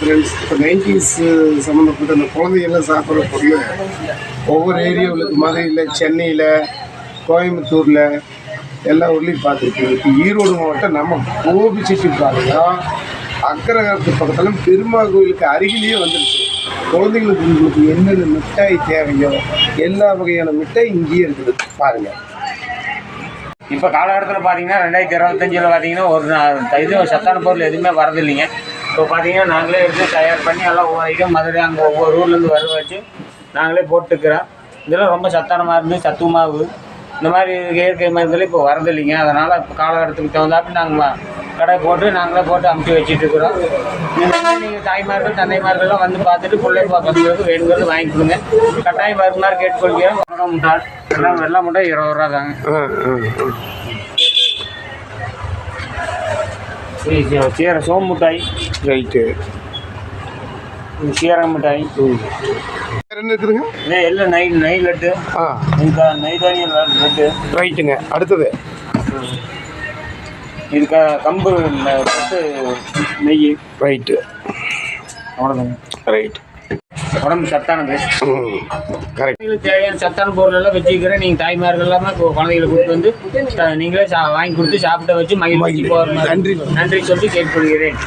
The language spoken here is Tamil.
ஃப்ரெண்ட்ஸ் இப்போ நைன்டிஸ் சம்மந்தப்பட்ட அந்த குழந்தைகள்லாம் சாப்பிட்ற பொருள் ஒவ்வொரு ஏரியாவில் மதுரையில் சென்னையில் கோயம்புத்தூரில் எல்லா ஊர்லேயும் பார்த்துருக்கோம் இப்போ ஈரோடு மாவட்டம் நம்ம கோபிச்செட்டிப்பாளையா அக்கரகாரத்து பக்கத்தில் பெருமாள் கோயிலுக்கு அருகிலேயே வந்துருச்சு. குழந்தைங்களுக்கு உங்களுக்கு என்னென்ன மிட்டாய் தேவையோ எல்லா வகையான மிட்டாய் இங்கேயே இருக்குது. பாருங்கள் இப்போ காலகட்டத்தில் பார்த்தீங்கன்னா ரெண்டாயிரத்தி இருபத்தஞ்சில் பார்த்தீங்கன்னா ஒரு இது சத்தான பொருள் எதுவுமே வரதில்லைங்க. இப்போ பார்த்தீங்கன்னா நாங்களே எடுத்து தயார் பண்ணி எல்லாம் ஒவ்வொரு ஐட்டம் மதுரை அங்கே ஒவ்வொரு ஊர்லேருந்து வர வச்சு நாங்களே போட்டுக்கிறோம். இதெல்லாம் ரொம்ப சத்தான மருந்து சத்து மாவு இந்த மாதிரி இயற்கை மருந்துலாம் இப்போ வரதில்லைங்க அதனால் இப்போ காலகட்டத்துக்கு தகுந்தாப்பி நாங்கள் கடை போட்டு நாங்களே போட்டு அமுச்சு வச்சுட்டு இருக்கிறோம். நீங்கள் தாய்மார்கள் தந்தைமார்கள்லாம் வந்து பார்த்துட்டு பிள்ளை பசங்களுக்கு வேணுங்கிறது வாங்கி கொடுங்க. கட்டாயம் வருமாறு கேட்டுக்கொள்கிறோம் வெள்ளை முட்டாய் எல்லாம் வெள்ளை முட்டாய் இருபது ரூபா தாங்க. ஆ. சீர சோம்பு மிட்டாய் ரைட்டு சீரக மிட்டாய் என்ன இருக்குதுங்க இது எல்லாம் நெய் நெய் லட்டு. ஆ. இதுக்கா நெய் தானிய லட்டு. ரைட்டுங்க அடுத்தது. இதுக்கா கம்பு லட்டு நெய். ரைட்டு அவ்வளோதாங்க ரைட் உடம்பு சத்தானது கரெக்ட் தேவையான சத்தான பொருள் எல்லாம் வச்சுக்கிறேன் நீங்கள் தாய்மார்கள் எல்லாமே இப்போ குழந்தைகளுக்கு கொடுத்து வந்து நீங்களே வாங்கி கொடுத்து சாப்பிட்ட வச்சு மகிழ்ச்சி. போகிற நன்றி. நன்றி சொல்லி கேட்டுக்கொள்கிறேன்.